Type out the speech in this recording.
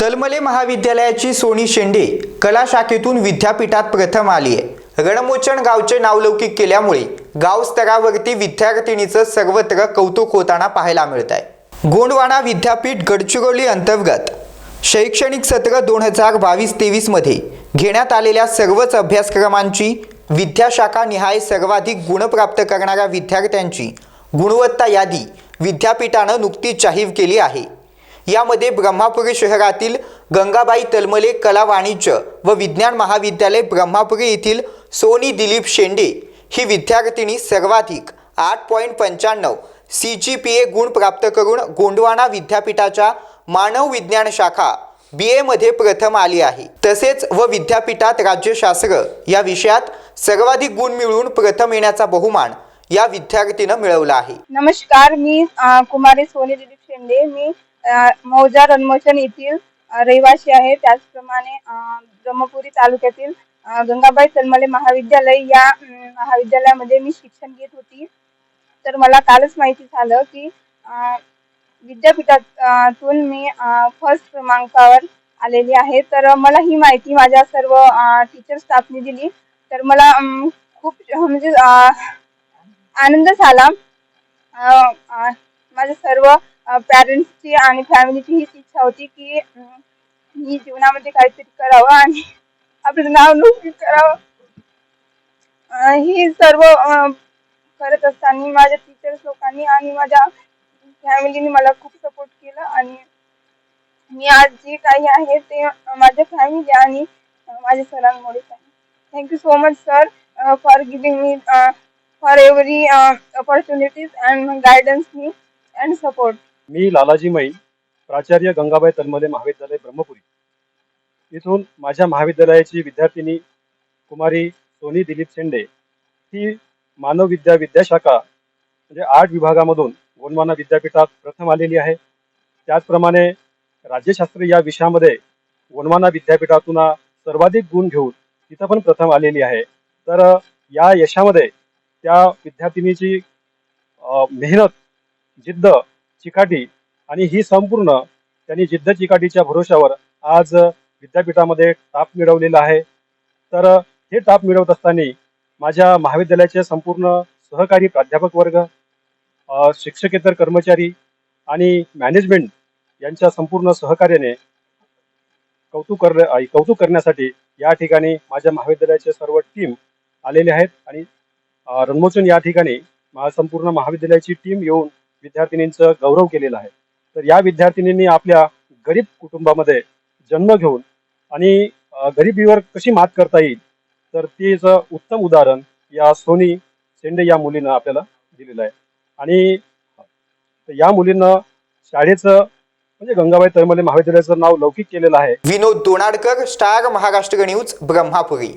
तलमले महाविद्यालयाची सोनी शेंडे कला शाखेतून विद्यापीठात प्रथम आली आहे. रणमोचन गावचे नावलौकिक केल्यामुळे गाव स्तरावरती विद्यार्थिनीचं सर्वत्र कौतुक होताना पाहायला मिळत आहे. गोंडवाना विद्यापीठ गडचिरोली अंतर्गत शैक्षणिक सत्र दोन हजार बावीस तेवीसमध्ये घेण्यात आलेल्या सर्वच अभ्यासक्रमांची विद्याशाखा निहाय सर्वाधिक गुण प्राप्त करणाऱ्या विद्यार्थ्यांची गुणवत्ता यादी विद्यापीठानं नुकतीच जाहीर केली आहे. यामध्ये ब्रह्मापुरी शहरातील गंगाबाई तलमले कला वाणिज्य व विज्ञान महाविद्यालय ब्रह्मापुरी येथील सोनी दिलीप शेंडे ही विद्यार्थिनी सर्वाधिक आठ पॉईंट पंच्याण्णव सी जी पी ए गुण प्राप्त करून गोंडवाना विद्यापीठाच्या मानव विज्ञान शाखा बी एमध्ये प्रथम आली आहे. तसेच व विद्यापीठात राज्यशास्त्र या विषयात सर्वाधिक गुण मिळवून प्रथम येण्याचा बहुमान या विद्यार्थीनं मिळवला आहे. नमस्कार मी कुमारी सोनी दिलीप शेंडे. मी मौजा रणमोचन येथील रहिवासी आहे. त्याचप्रमाणे ब्रह्मपुरी तालुक्यातील गंगाबाई तलमले महाविद्यालय या महाविद्यालयामध्ये मी शिक्षण घेत होती. तर मला कालच माहिती झालं की विद्यापीठातून मी फर्स्ट क्रमांकावर आलेली आहे. तर मला ही माहिती माझ्या सर्व टीचर स्टाफने दिली. तर मला खूप म्हणजे आनंद झाला. माझ्या सर्व पॅरेंट्सची आणि फॅमिलीची हीच इच्छा होती की मी जीवनामध्ये काहीतरी करावं आणि आपलं नाव नोंदणी करावं. ही सर्व करत असताना माझ्या टीचर्स लोकांनी आणि माझ्या फॅमिलीने मला खूप सपोर्ट केला आणि मी आज जे काही आहे ते माझ्या फॅमिली आणि माझ्या सरांमुळेच आहे. Thank you so much sir for giving me for every opportunities and guidance me and support me Lalaji मई प्राचार्य गंगाबाई तन्मले महाविद्यालय ब्रह्मपुरी. इथून माझ्या महाविद्यालयाची विद्यार्थिनी कुमारी सोनी दिलीप शेंडे ही मानव विद्या विद्याशाखा म्हणजे आठ विभागामधून गोंडवाना विद्यापीठात प्रथम आलेली आहे. त्याचप्रमाणे राज्यशास्त्र या विषयामध्ये गोंडवाना विद्यापीठातून सर्वाधिक गुण घेऊन तिथं पण प्रथम आलेली आहे. तर या यशामध्ये त्या विद्यार्थिनीची मेहनत जिद्द चिकाटी आणि ही संपूर्ण त्यांनी जिद्द चिकाटीच्या भरोशावर आज विद्यापीठामध्ये टाप मिळवलेला आहे. तर हे टाप मिळवत असताना माझ्या महाविद्यालयाचे संपूर्ण सहकारी प्राध्यापक वर्ग शिक्षकेतर कर्मचारी आणि मॅनेजमेंट यांच्या संपूर्ण सहकार्याने कौतुक कर कौतुक करण्यासाठी या ठिकाणी माझ्या महाविद्यालयाचे सर्व टीम आलेले आहेत आणि रंगमोचन या ठिकाणी मा- संपूर्ण महाविद्यालयाची टीम येऊन विद्यार्थिनींचं गौरव केलेला आहे. तर या विद्यार्थिनींनी आपल्या गरीब कुटुंबामध्ये जन्म घेऊन आणि गरिबीवर कशी मात करता येईल तर तिचं उत्तम उदाहरण या सोनी शेंडे या मुलीनं आपल्याला दिलेलं आहे. आणि या मुलीनं शाळेचं म्हणजे गंगाबाई तळमले महाविद्यालयाचं नाव लौकिक केलेलं आहे. Vinod Donadkar star Maharashtra news Brahmapuri.